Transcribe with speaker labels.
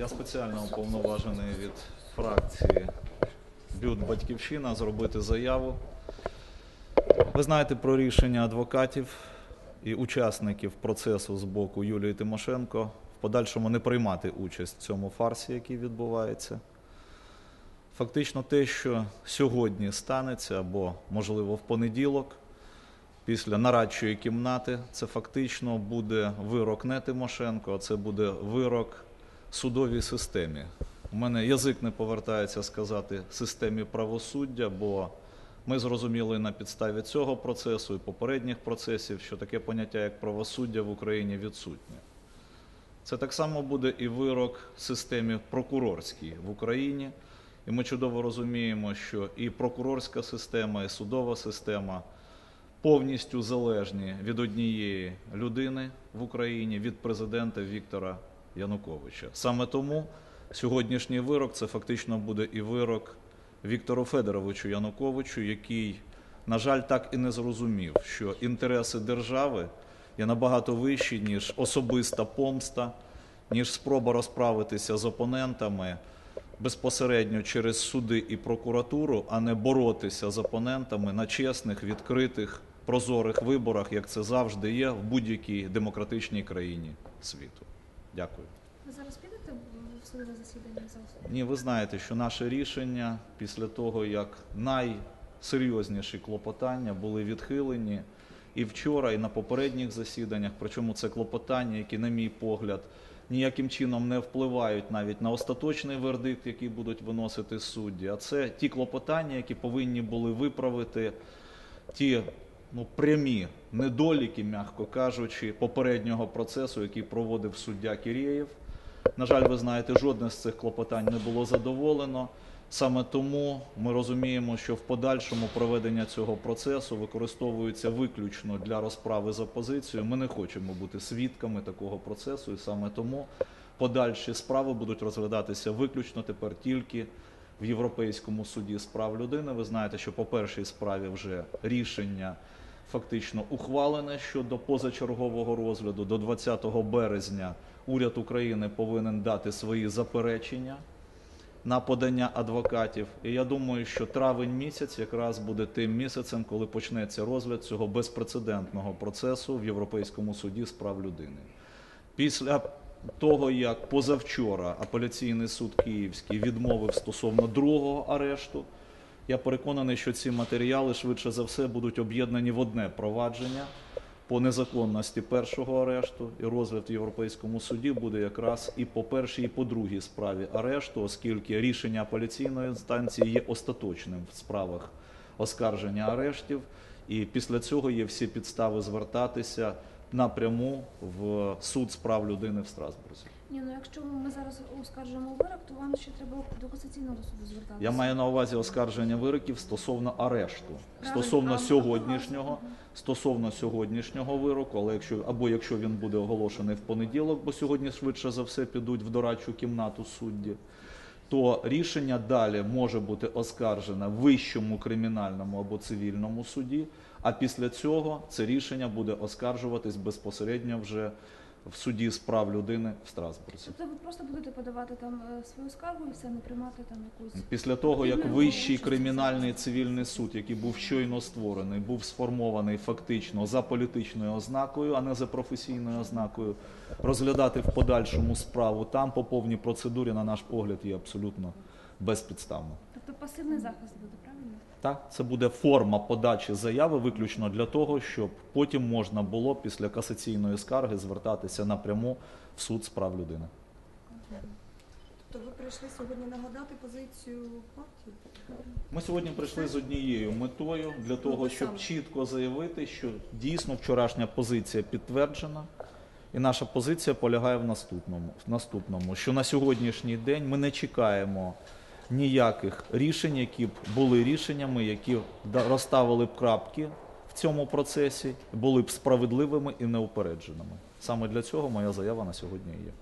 Speaker 1: Я спеціально уповноважений від фракції Бют Батьківщина зробити заяву. Ви знаєте про рішення адвокатів і учасників процесу з боку Юлії Тимошенко в подальшому не приймати участь в цьому фарсі, який відбувається. Фактично те, що сьогодні станеться, або, можливо, в понеділок, після нарадчої кімнати, це фактично буде вирок не Тимошенко, а це буде вирок судовій системі. У мене язик не повертається сказати системі правосуддя, бо ми зрозуміли на підставі цього процесу і попередніх процесів, що таке поняття як правосуддя в Україні відсутнє. Це так само буде і вирок системі прокурорській в Україні. І ми чудово розуміємо, що і прокурорська система, і судова система повністю залежні від однієї людини в Україні, від президента Віктора Януковича. Саме тому сьогоднішній вирок це фактично буде і вирок Віктору Федоровичу Януковичу, який, на жаль, так і не зрозумів, що інтереси держави є набагато вищі, ніж особиста помста, ніж спроба розправитися з опонентами безпосередньо через суди і прокуратуру, а не боротися з опонентами на чесних, відкритих, прозорих виборах, як це завжди є в будь-якій демократичній країні світу. Дякую.
Speaker 2: Ви зараз підете в судове засідання за основу?
Speaker 1: Ні, ви знаєте, що наше рішення після того, як найсерйозніші клопотання були відхилені і вчора, і на попередніх засіданнях, причому це клопотання, які, на мій погляд, ніяким чином не впливають навіть на остаточний вердикт, який будуть виносити судді. А це ті клопотання, які повинні були виправити ті ну, прямі недоліки, м'яко кажучи, попереднього процесу, який проводив суддя Кірєєв. На жаль, ви знаєте, жодне з цих клопотань не було задоволено. Саме тому ми розуміємо, що в подальшому проведення цього процесу використовується виключно для розправи з опозицією. Ми не хочемо бути свідками такого процесу, і саме тому подальші справи будуть розглядатися виключно тепер тільки в Європейському суді з прав людини. Ви знаєте, що по першій справі вже рішення фактично ухвалене щодо позачергового розгляду. До 20 березня уряд України повинен дати свої заперечення на подання адвокатів. І я думаю, що травень місяць якраз буде тим місяцем, коли почнеться розгляд цього безпрецедентного процесу в Європейському суді з прав людини. Після того, як позавчора апеляційний суд Київський відмовив стосовно другого арешту, я переконаний, що ці матеріали швидше за все будуть об'єднані в одне провадження по незаконності першого арешту, і розгляд в Європейському суді буде якраз і по першій, і по другій справі арешту, оскільки рішення апеляційної інстанції є остаточним в справах оскарження арештів, і після цього є всі підстави звертатися напряму в суд з прав людини в Страсбурзі.
Speaker 2: Ні, ну якщо ми зараз оскаржимо вирок, то вам ще треба до касаційного суду звертатися.
Speaker 1: Я маю на увазі оскарження вироків стосовно арешту,
Speaker 2: Правильно,
Speaker 1: стосовно сьогоднішнього, стосовно сьогоднішнього вироку, але якщо або якщо він буде оголошений в понеділок, бо сьогодні швидше за все підуть в дорадчу кімнату судді, то рішення далі може бути оскаржене в вищому кримінальному або цивільному суді. А після цього це рішення буде оскаржуватись безпосередньо вже в суді з прав людини в Страсбурзі.
Speaker 2: Тобто ви просто будете подавати там е, свою скаргу і все, не приймати там якусь.
Speaker 1: Після того, як вищий кримінальний цивільний суд, який був щойно створений, був сформований фактично за політичною ознакою, а не за професійною ознакою, розглядати в подальшому справу там по повній процедурі, на наш погляд, є абсолютно безпідставно.
Speaker 2: Тобто пасивний захист буде, правильно?
Speaker 1: Так, це буде форма подачі заяви виключно для того, щоб потім можна було після касаційної скарги звертатися напряму в суд з прав людини.
Speaker 3: Тобто ви прийшли сьогодні нагадати позицію партії?
Speaker 1: Ми сьогодні прийшли з однією метою для того, щоб чітко заявити, що дійсно вчорашня позиція підтверджена, і наша позиція полягає в наступному, в наступному, що на сьогоднішній день ми не чекаємо ніяких рішень, які б були рішеннями, які розставили б крапки в цьому процесі, були б справедливими і неупередженими. Саме для цього моя заява на сьогодні є.